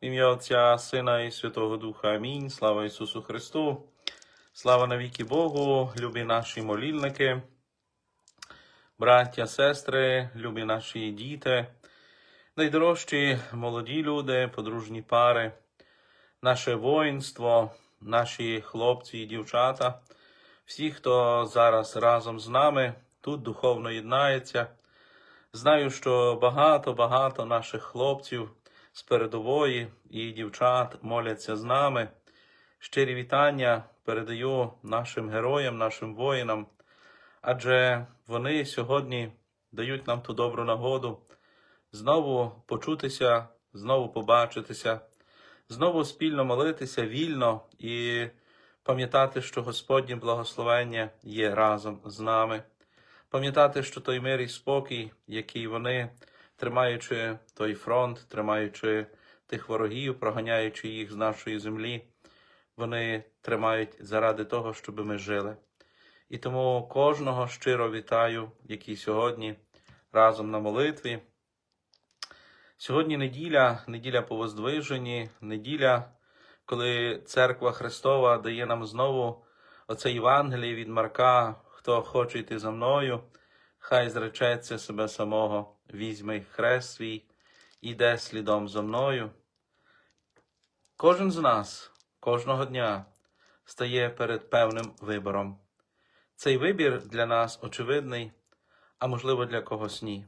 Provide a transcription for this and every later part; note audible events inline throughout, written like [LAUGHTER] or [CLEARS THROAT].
Ім'я Отця, Сина і Святого Духа. Амінь. Слава Ісусу Христу. Слава навіки Богу, любі наші молільники, браття, сестри, любі наші діти, найдорожчі молоді люди, подружні пари, наше воїнство, наші хлопці і дівчата, всі, хто зараз разом з нами тут духовно єднається. Знаю, що багато-багато наших хлопців з передової і дівчат моляться з нами. Щирі вітання передаю нашим героям, нашим воїнам, адже вони сьогодні дають нам ту добру нагоду знову почутися, знову побачитися, знову спільно молитися вільно і пам'ятати, що Господнє благословення є разом з нами. Пам'ятати, що той мир і спокій, який вони, тримаючи той фронт, тримаючи тих ворогів, проганяючи їх з нашої землі, вони тримають заради того, щоб ми жили. І тому кожного щиро вітаю, який сьогодні разом на молитві. Сьогодні неділя, неділя по воздвиженні, неділя, коли Церква Христова дає нам знову оце Євангеліє від Марка, хто хоче йти за мною, хай зречеться себе самого, візьме хрест свій, іде слідом за мною. Кожен з нас кожного дня стає перед певним вибором. Цей вибір для нас очевидний, а можливо для когось ні.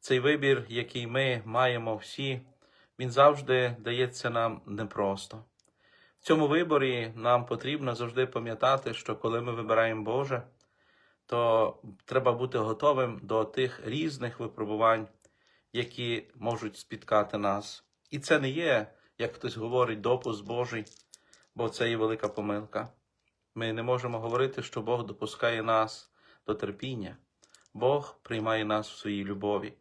Цей вибір, який ми маємо всі, він завжди дається нам непросто. В цьому виборі нам потрібно завжди пам'ятати, що коли ми вибираємо Боже, то треба бути готовим до тих різних випробувань, які можуть спіткати нас. І це не є, як хтось говорить, допуск Божий, бо це є велика помилка. Ми не можемо говорити, що Бог допускає нас до терпіння. Бог приймає нас в своїй любові.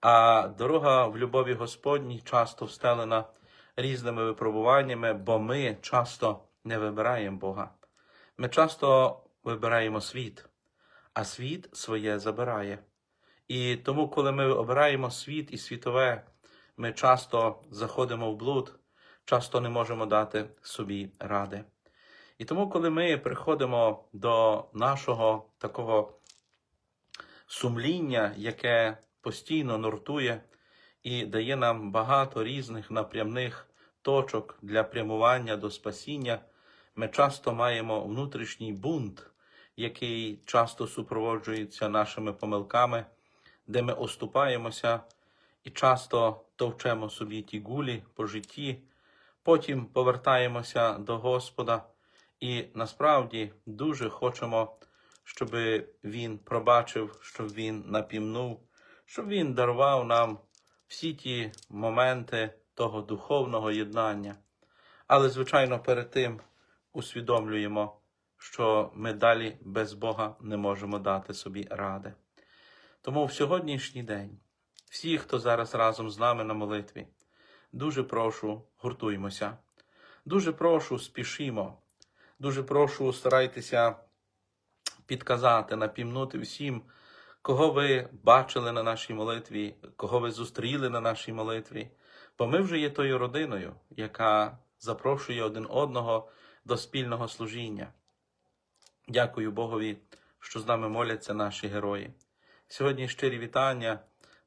А дорога в любові Господній часто встелена різними випробуваннями, бо ми часто не вибираємо Бога. Ми часто вибираємо світ, а світ своє забирає. І тому, коли ми обираємо світ і світове, ми часто заходимо в блуд, часто не можемо дати собі ради. І тому, коли ми приходимо до нашого такого сумління, яке постійно нуртує і дає нам багато різних напрямних точок для прямування до спасіння, ми часто маємо внутрішній бунт, який часто супроводжується нашими помилками, де ми оступаємося і часто товчемо собі ті гулі по житті, потім повертаємося до Господа і насправді дуже хочемо, щоб Він пробачив, щоб Він напімнув, щоб Він дарував нам всі ті моменти того духовного єднання. Але, звичайно, перед тим усвідомлюємо, що ми далі без Бога не можемо дати собі ради. Тому в сьогоднішній день всі, хто зараз разом з нами на молитві, дуже прошу, гуртуймося, дуже прошу, спішімо, дуже прошу, старайтеся підказати, напімнути всім, кого ви бачили на нашій молитві, кого ви зустріли на нашій молитві, бо ми вже є тою родиною, яка запрошує один одного до спільного служіння. Дякую Богові, що з нами моляться наші герої. Сьогодні щирі вітання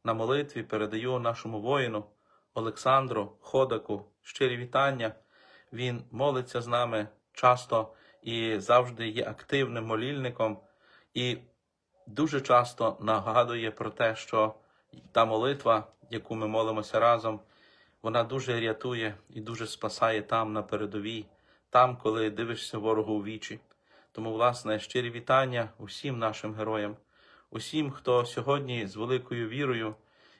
на молитві передаю нашому воїну Олександру Ходаку. Щирі вітання. Він молиться з нами часто і завжди є активним молільником, і дуже часто нагадує про те, що та молитва, яку ми молимося разом, вона дуже рятує і дуже спасає там на передовій, там, коли дивишся ворогу у вічі. Тому, власне, щирі вітання усім нашим героям, усім, хто сьогодні з великою вірою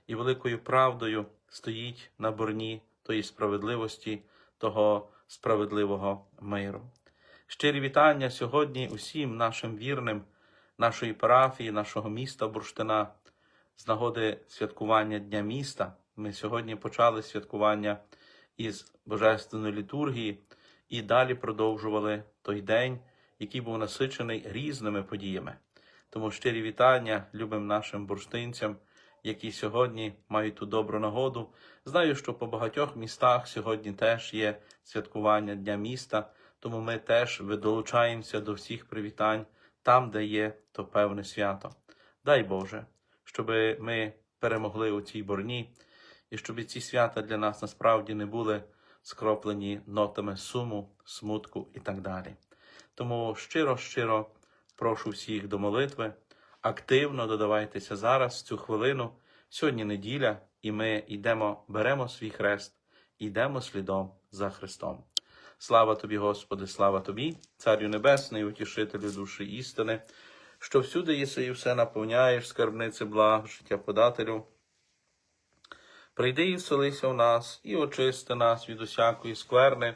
і великою правдою стоїть на борні тої справедливості, того справедливого миру. Щирі вітання сьогодні усім нашим вірним, нашої парафії, нашого міста Бурштина з нагоди святкування Дня міста. Ми сьогодні почали святкування із Божественної літургії і далі продовжували той день, який був насичений різними подіями. Тому щирі вітання любим нашим бурштинцям, які сьогодні мають ту добру нагоду. Знаю, що по багатьох містах сьогодні теж є святкування Дня міста, тому ми теж долучаємося до всіх привітань там, де є то певне свято. Дай Боже, щоб ми перемогли у цій борні, і щоб ці свята для нас насправді не були скроплені нотами суму, смутку і так далі. Тому щиро-щиро прошу всіх до молитви. Активно додавайтеся зараз цю хвилину. Сьогодні неділя, і ми йдемо, беремо свій хрест, йдемо слідом за Христом. Слава тобі, Господи, слава тобі, Царю Небесний, утішителю душі істини, що всюди єси і все наповняєш, скарбниці благ, життя подателю. Прийди і вселися в нас, і очисти нас від усякої скверни,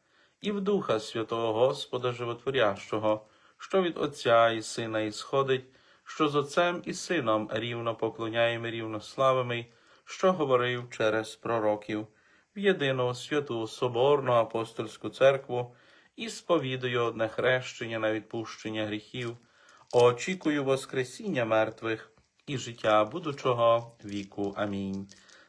і в Духа Святого Господа Животворящого, що від Отця і Сина ісходить, що з Отцем і Сином рівно поклоняємо рівно славимо, що говорив через пророків, в єдину святу Соборну апостольську церкву і сповідую одне хрещення на відпущення гріхів, очікую Воскресіння мертвих і життя будучого віку. Амінь.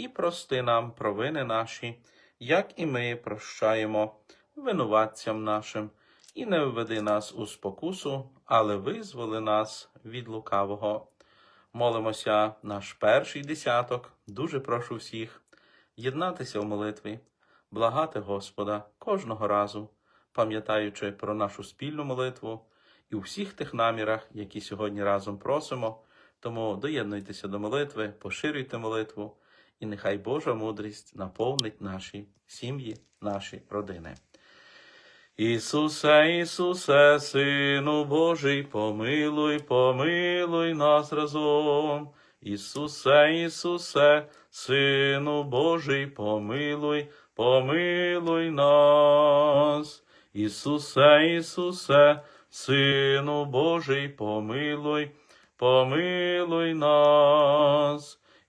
і прости нам провини наші, як і ми прощаємо винуватцям нашим, і не введи нас у спокусу, але визволи нас від лукавого. Молимося наш перший десяток. Дуже прошу всіх єднатися в молитві, благати Господа кожного разу, пам'ятаючи про нашу спільну молитву і у всіх тих намірах, які сьогодні разом просимо. Тому доєднуйтеся до молитви, поширюйте молитву, і нехай Божа мудрість наповнить наші сім'ї, наші родини. Ісусе, Ісусе, Сину Божий, помилуй, помилуй нас разом. Ісусе, Ісусе, Сину Божий, помилуй, помилуй нас. Ісусе, Ісусе, Сину Божий, помилуй, помилуй нас.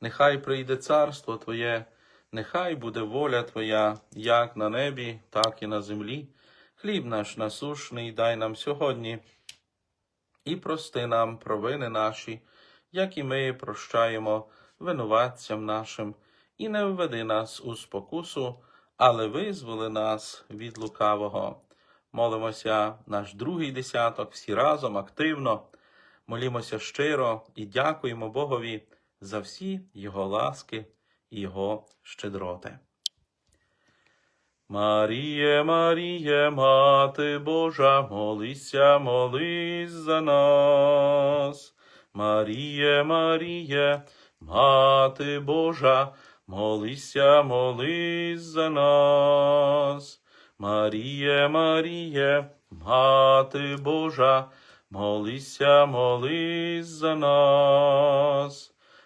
нехай прийде царство Твоє, нехай буде воля Твоя, як на небі, так і на землі. Хліб наш насушний дай нам сьогодні, і прости нам провини наші, як і ми прощаємо винуватцям нашим, і не введи нас у спокусу, але визволи нас від лукавого. Молимося наш другий десяток, всі разом активно. Молімося щиро і дякуємо Богові за всі Його ласки і Його щедроти. Маріє, Маріє, Мати Божа, молися, молись за нас. Маріє, Маріє, Мати Божа, молися, молись за нас. Маріє, Маріє, Мати Божа, молися, молись за нас.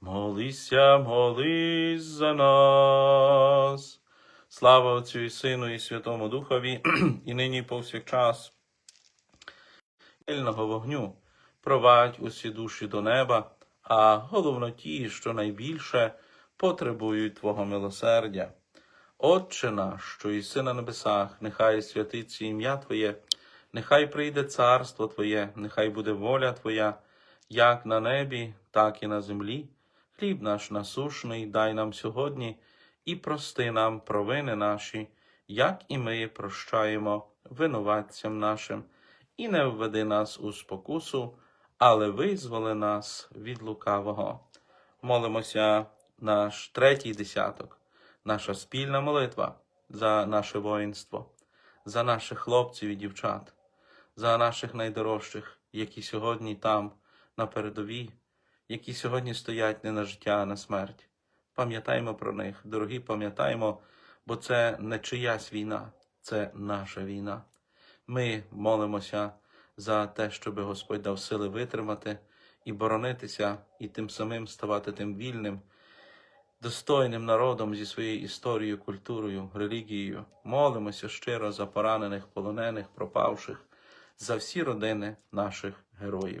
молися, молись за нас. Слава Отцю і Сину, і Святому Духові, [CLEARS THROAT] і нині повсякчас. Пильного вогню провадь усі душі до неба, а головно ті, що найбільше потребують Твого милосердя. Отче наш, що єси на небесах, нехай святиться ім'я Твоє, нехай прийде царство Твоє, нехай буде воля Твоя, як на небі, так і на землі. Хліб наш насушний дай нам сьогодні і прости нам провини наші, як і ми прощаємо винуватцям нашим, і не введи нас у спокусу, але визволи нас від лукавого. Молимося наш третій десяток, наша спільна молитва за наше воїнство, за наших хлопців і дівчат, за наших найдорожчих, які сьогодні там, на передовій, які сьогодні стоять не на життя, а на смерть. Пам'ятаймо про них, дорогі, пам'ятаймо, бо це не чиясь війна, це наша війна. Ми молимося за те, щоб Господь дав сили витримати і боронитися, і тим самим ставати тим вільним, достойним народом зі своєю історією, культурою, релігією. Молимося щиро за поранених, полонених, пропавших, за всі родини наших героїв.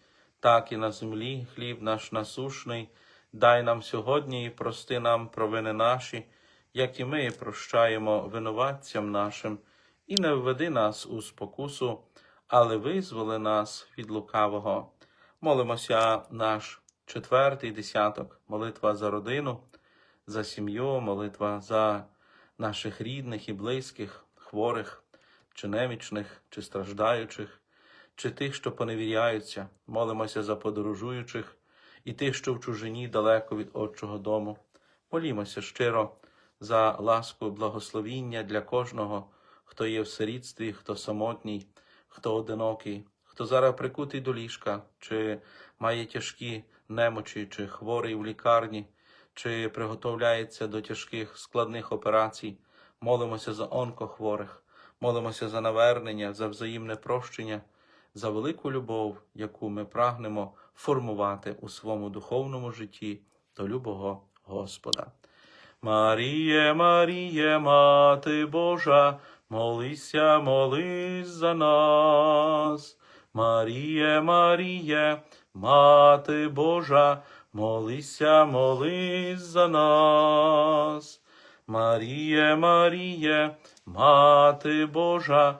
так і на землі. Хліб наш насушний, дай нам сьогодні і прости нам провини наші, як і ми прощаємо винуватцям нашим, і не введи нас у спокусу, але визволи нас від лукавого. Молимося наш четвертий десяток, молитва за родину, за сім'ю, молитва за наших рідних і близьких, хворих, чи немічних, чи страждаючих, чи тих, що поневіряються. Молимося за подорожуючих і тих, що в чужині далеко від Отчого дому. Молімося щиро за ласку благословіння для кожного, хто є в сирітстві, хто самотній, хто одинокий, хто зараз прикутий до ліжка, чи має тяжкі немочі, чи хворий в лікарні, чи приготовляється до тяжких складних операцій. Молимося за онкохворих, молимося за навернення, за взаємне прощення, за велику любов, яку ми прагнемо формувати у своєму духовному житті до любого Господа. Маріє, Маріє, Мати Божа, молися, молись за нас. Маріє, Маріє, Мати Божа, молися, молись за нас. Маріє, Маріє, Мати Божа,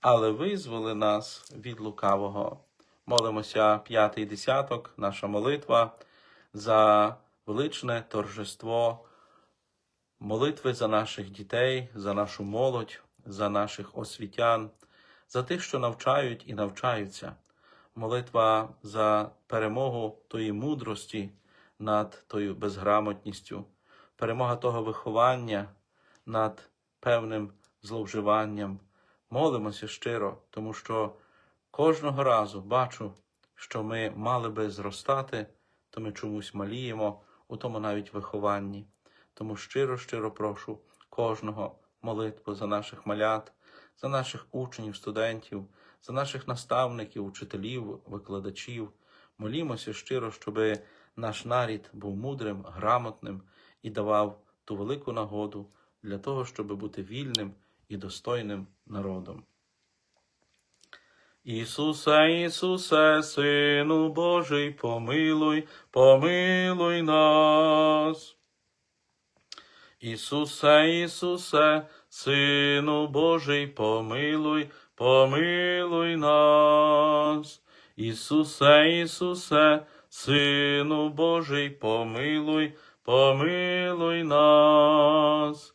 але визволи нас від лукавого. Молимося п'ятий десяток, наша молитва за величне торжество, молитви за наших дітей, за нашу молодь, за наших освітян, за тих, що навчають і навчаються. Молитва за перемогу тої мудрості над тою безграмотністю, перемога того виховання над певним зловживанням. Молимося щиро, тому що кожного разу бачу, що ми мали би зростати, то ми чомусь маліємо у тому навіть вихованні. Тому щиро, щиро прошу кожного молитву за наших малят, за наших учнів, студентів, за наших наставників, учителів, викладачів. Молімося щиро, щоби наш нарід був мудрим, грамотним і давав ту велику нагоду для того, щоб бути вільним і достойним народом. Ісусе, Ісусе, Сину Божий, помилуй, помилуй нас. Ісусе, Ісусе, Сину Божий, помилуй, помилуй нас. Ісусе, Ісусе, Сину Божий, помилуй, помилуй нас.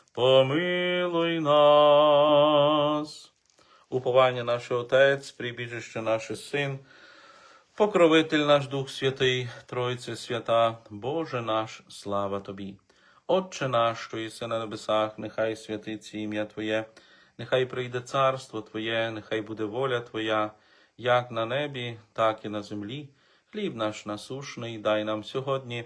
помилуй нас. Уповання наше Отець, прибіжище наше Син, покровитель наш Дух Святий, Тройце свята, Боже наш, слава Тобі. Отче наш, що єси на небесах, нехай святиться ім'я Твоє, нехай прийде царство Твоє, нехай буде воля Твоя, як на небі, так і на землі. Хліб наш насушний дай нам сьогодні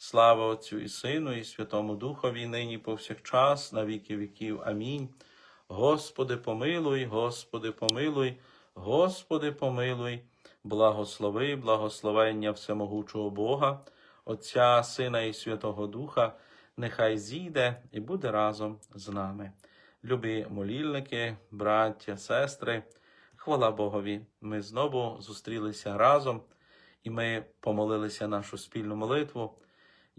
Слава Отцю і Сину, і Святому Духові, нині повсякчас, на віки віків. Амінь. Господи, помилуй, Господи, помилуй, Господи, помилуй, благослови, благословення всемогучого Бога, Отця, Сина і Святого Духа, нехай зійде і буде разом з нами. Любі молільники, браття, сестри, хвала Богові. Ми знову зустрілися разом і ми помолилися нашу спільну молитву.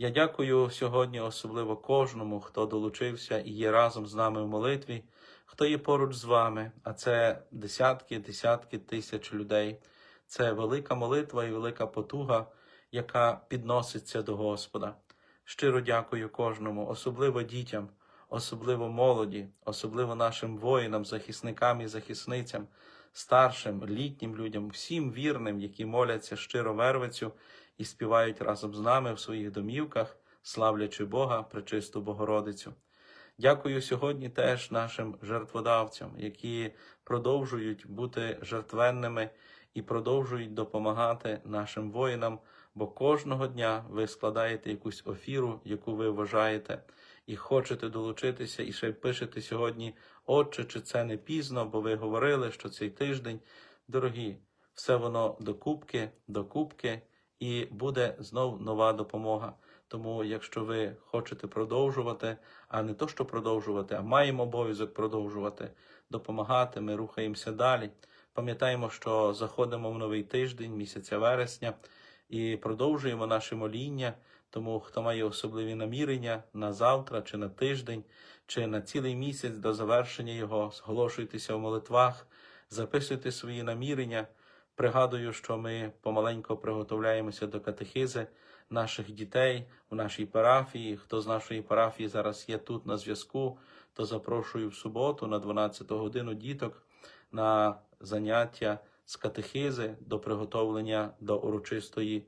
Я дякую сьогодні особливо кожному, хто долучився і є разом з нами в молитві, хто є поруч з вами, а це десятки, десятки тисяч людей. Це велика молитва і велика потуга, яка підноситься до Господа. Щиро дякую кожному, особливо дітям, особливо молоді, особливо нашим воїнам, захисникам і захисницям, старшим, літнім людям, всім вірним, які моляться щиро вервицю і співають разом з нами в своїх домівках, славлячи Бога, пречисту Богородицю. Дякую сьогодні теж нашим жертводавцям, які продовжують бути жертвенними і продовжують допомагати нашим воїнам, бо кожного дня ви складаєте якусь офіру, яку ви вважаєте, і хочете долучитися, і ще пишете сьогодні, Отче, чи це не пізно, бо ви говорили, що цей тиждень, дорогі, все воно докупки, докупки, і буде знов нова допомога. Тому, якщо ви хочете продовжувати, а не то, що продовжувати, а маємо обов'язок продовжувати, допомагати, ми рухаємося далі. Пам'ятаємо, що заходимо в новий тиждень, місяця вересня, і продовжуємо наше моління. Тому, хто має особливі намірення на завтра, чи на тиждень, чи на цілий місяць до завершення його, зголошуйтеся в молитвах, записуйте свої намірення. Пригадую, що ми помаленько приготовляємося до катехизи наших дітей у нашій парафії. Хто з нашої парафії зараз є тут на зв'язку, то запрошую в суботу на 12 годину діток на заняття з катехизи до приготовлення до урочистої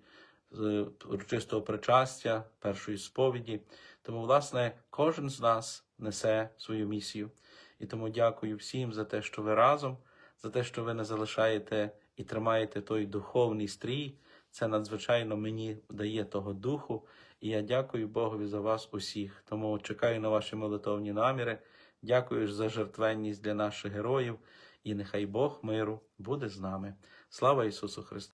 урочистого причастя, першої сповіді. Тому, власне, кожен з нас несе свою місію. І тому дякую всім за те, що ви разом, за те, що ви не залишаєте і тримаєте той духовний стрій. Це надзвичайно мені дає того духу. І я дякую Богові за вас усіх. Тому чекаю на ваші молитовні наміри. Дякую за жертвенність для наших героїв. І нехай Бог миру буде з нами. Слава Ісусу Христу!